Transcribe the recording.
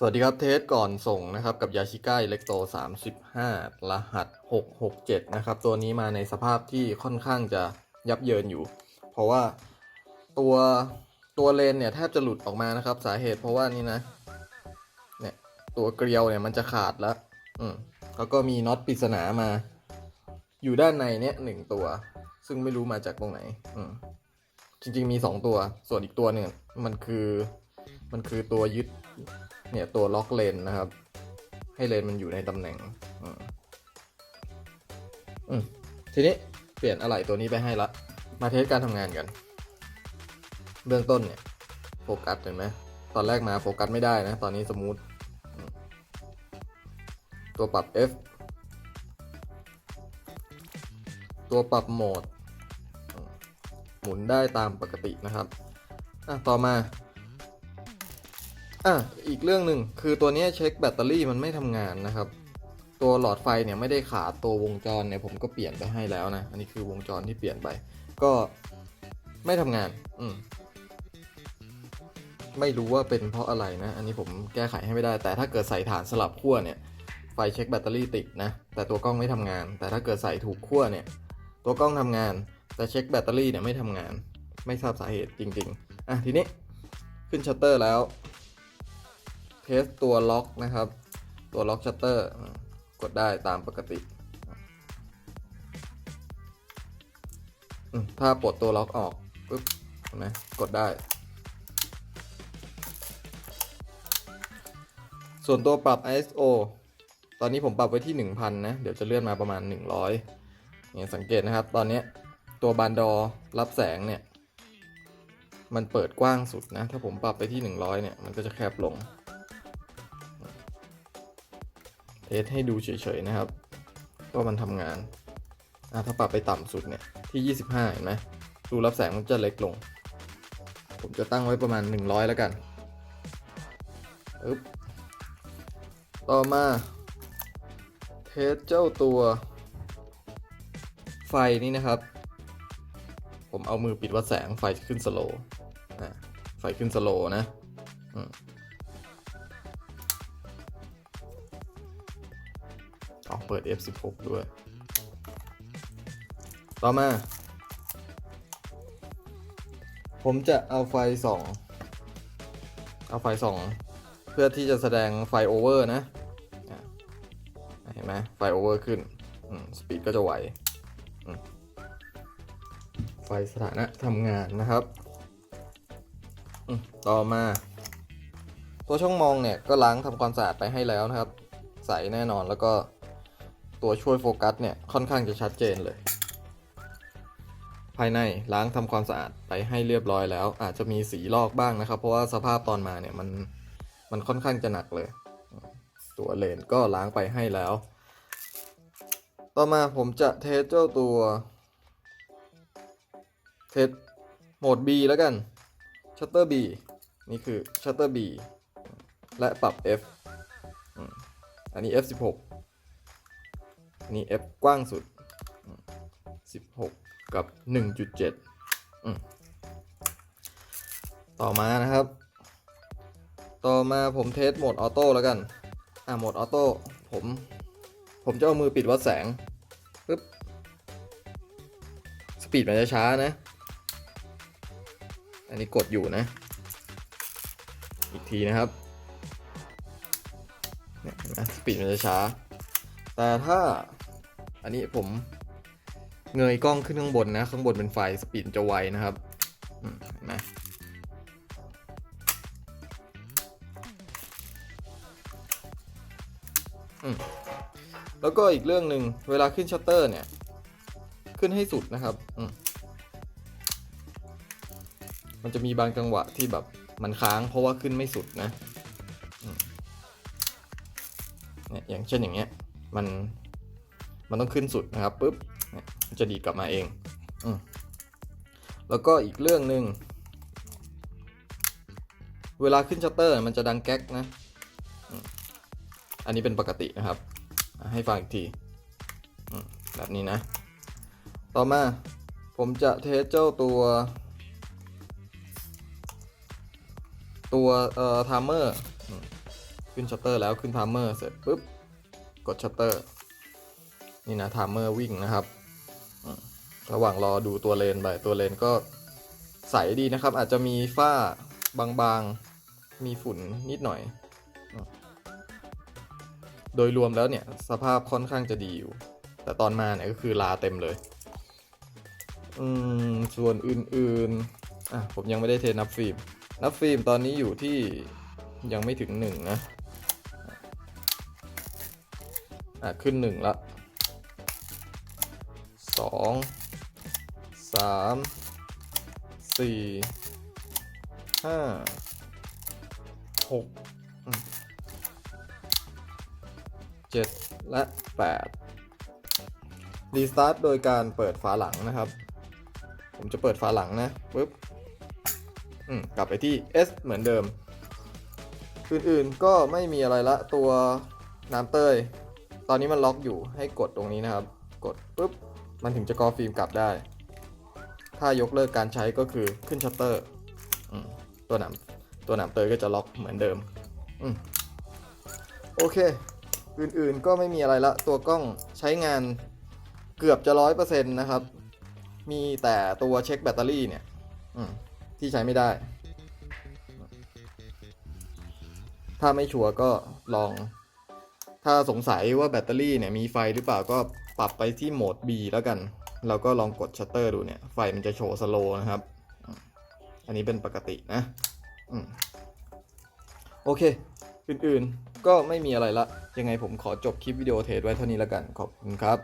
สวัสดีครับเทสก่อนส่งนะครับกับยาชิก้าอิเล็กโต 35 รหัส 667 นะครับ ตัวนี้มาในสภาพที่ค่อนข้างจะยับเยินอยู่ เพราะว่าตัวตัวเลนเนี่ยแทบจะหลุดออกมานะครับ สาเหตุเพราะว่านี่นะเนี่ยตัวเกลียวเนี่ยมันจะขาดแล้ว อืมแล้วก็มีน็อตปริศนามา อยู่ด้านในเนี่ยหนึ่งตัว ซึ่งไม่รู้มาจากตรงไหน อืมจริง ๆ มีสองตัว ส่วนอีกตัวหนึ่งมันคือมันคือตัวยึด เนี่ยตัวล็อกเลนนะครับ ให้เลนมันอยู่ในตำแหน่งอืมทีนี้เปลี่ยนอะไหล่ตัวนี้ไปให้ละ มาเทสการทำงานกัน เบื้องต้นเนี่ยโฟกัสเห็นไหมตอนแรกมาโฟกัสไม่ได้นะ ตอนนี้สมูทตัวปรับ F ตัวปรับโหมด หมุนได้ตามปกตินะครับอะต่อมา อะอีกเรื่องหนึ่งคือตัวนี้เช็คแบตเตอรี่มันไม่ทำงานนะครับ ตัวหลอดไฟเนี่ยไม่ได้ขาดตัววงจรเนี่ยผมก็เปลี่ยนไปให้แล้วนะ อันนี้คือวงจรที่เปลี่ยนไป ก็ไม่ทำงาน อืมไม่รู้ว่าเป็นเพราะอะไรนะ อันนี้ผมแก้ไขให้ไม่ได้ แต่ถ้าเกิดใส่ฐานสลับขั้วเนี่ยไฟเช็คแบตเตอรี่ติดนะ แต่ตัวกล้องไม่ทำงาน แต่ถ้าเกิดใส่ถูกขั้วเนี่ย ตัวกล้องทำงาน แต่เช็คแบตเตอรี่เนี่ยไม่ทำงาน ไม่ทราบสาเหตุจริง ๆ อะทีนี้ขึ้นชัตเตอร์แล้ว เทสตัวล็อกนะครับ ตัวล็อกชัตเตอร์ กดได้ตามปกติ ถ้าปลดตัวล็อกออกปุ๊บเห็นไหมกดได้ ส่วนตัวปรับ ISO ตอนนี้ผมปรับไว้ที่ 1000 นะ เดี๋ยวจะเลื่อนมาประมาณ 100เนี่ยสังเกตนะครับ ตอนนี้ตัวบานดอรับแสงเนี่ย มันเปิดกว้างสุดนะ ถ้าผมปรับไปที่ 100 เนี่ย มันก็จะแคบลง เทสให้ดูเฉยๆนะครับว่ามันทำงานอะถ้าปรับไปต่ำสุดเนี่ยที่ 25 เห็นไหมรูรับแสงมันจะเล็กลง ผมจะตั้งไว้ประมาณ 100 แล้วกันอึ๊บต่อมาเทสเจ้าตัวไฟนี่นะครับ ผมเอามือปิดวัดแสงไฟขึ้นสโลว์ไฟขึ้นสโลว์นะ เปิด F16 ด้วย ต่อมา ผมจะเอาไฟสองเอาไฟสองเพื่อที่จะแสดงไฟโอเวอร์นะ เห็นไหมไฟโอเวอร์ขึ้นสปีดก็จะไหว ไฟสถานะทำงานนะครับ ต่อมา ตัวช่องมองเนี่ยก็ล้างทำความสะอาดไปให้แล้วนะครับ ใสแน่นอนแล้วก็ ตัวช่วยโฟกัสเนี่ยค่อนข้างจะชัดเจนเลย ภายในล้างทำความสะอาดไปให้เรียบร้อยแล้ว อาจจะมีสีลอกบ้างนะครับ เพราะว่าสภาพตอนมาเนี่ยมันมันค่อนข้างจะหนักเลย ตัวเลนก็ล้างไปให้แล้ว ต่อมาผมจะเทสเจ้าตัวเทสโหมด B แล้วกัน Shutter B นี่คือ Shutter B และปรับ F อืมอันนี้ F16 นี้ F กว้างสุด 16 กับ 1.7 ต่อมานะครับ ต่อมาผมเทสโหมดออโต้แล้วกัน อ่าโหมดออโต้ผม ผมจะเอามือปิดวัดแสงปึ๊บ สปีดมันจะช้านะ อันนี้กดอยู่นะ อีกทีนะครับ เนี่ยนไหมสปีดมันจะช้า แต่ถ้าอันนี้ผมเงยกล้องขึ้นข้างบนนะ ข้างบนเป็นไฟสปีดจะไวนะครับนไหมอืมแล้วก็อีกเรื่องหนึ่งเวลาขึ้นชัตเตอร์เนี่ย ขึ้นให้สุดนะครับมมันจะมีบางจังหวะที่แบบมันค้างเพราะว่าขึ้นไม่สุดนะอืมเนี่ยอย่างเช่นอย่างเงี้ย มันมันต้องขึ้นสุดนะครับปุ๊บจะดีดกลับมาเองอแล้วก็อีกเรื่องหนึ่งเวลาขึ้นชัตเตอร์มันจะดังแก๊กนะ อันนี้เป็นปกตินะครับ ให้ฟังอีกที แบบนี้นะ ต่อมาผมจะเทสเจ้าตัว ตัวเอ่อไทม์เมอร์ขึ้นชัตเตอร์แล้วขึ้นไทม์เมอร์เสร็จปุ๊บ กดชัตเตอร์นี่นะไทม์เมอร์วิ่งนะครับระหว่างรอดูตัวเลนไปตัวเลนก็ใสดีนะครับ อาจจะมีฝ้าบางๆมีฝุ่นนิดหน่อย โดยรวมแล้วเนี่ย สภาพค่อนข้างจะดีอยู่ แต่ตอนมาเนี่ยก็คือลาเต็มเลย อืม ส่วนอื่นๆ อะ ผมยังไม่ได้เทนับฟิล์ม นับฟิล์มตอนนี้อยู่ที่ยังไม่ถึงหนึ่งนะ อะขึ้นหนึ่งละสองสามสี่ห้าหกเจ็ดและแปดรีสตาร์ทโดยการเปิดฝาหลังนะครับ ผมจะเปิดฝาหลังนะปึ๊บกลับไปที่ S เหมือนเดิม อื่นๆก็ไม่มีอะไรละตัวน้ำเต้ย ตอนนี้มันล็อกอยู่ให้กดตรงนี้นะครับ กดปุ๊บมันถึงจะกอฟิล์มกลับได้ ถ้ายกเลิกการใช้ก็คือขึ้นชัตเตอร์ตัวหนามตัวหนามเตยก็จะล็อกเหมือนเดิมอมโอเค อื่นๆก็ไม่มีอะไรละ ตัวกล้องใช้งานเกือบจะร้อยเปอร์เซ็นต์นะครับ มีแต่ตัวเช็คแบตเตอรี่เนี่ยที่ใช้ไม่ได้ ถ้าไม่ชัวร์ก็ลอง ถ้าสงสัยว่าแบตเตอรี่เนี่ยมีไฟหรือเปล่าก็ปรับไปที่โหมด B แล้วกัน แล้วก็ลองกดชัตเตอร์ดูเนี่ย ไฟมันจะโชว์สโลนะครับ อันนี้เป็นปกตินะอโอเค อื่นๆก็ไม่มีอะไรละ ยังไงผมขอจบคลิปวิดีโอเทสไว้เท่านี้แล้วกัน ขอบคุณครับ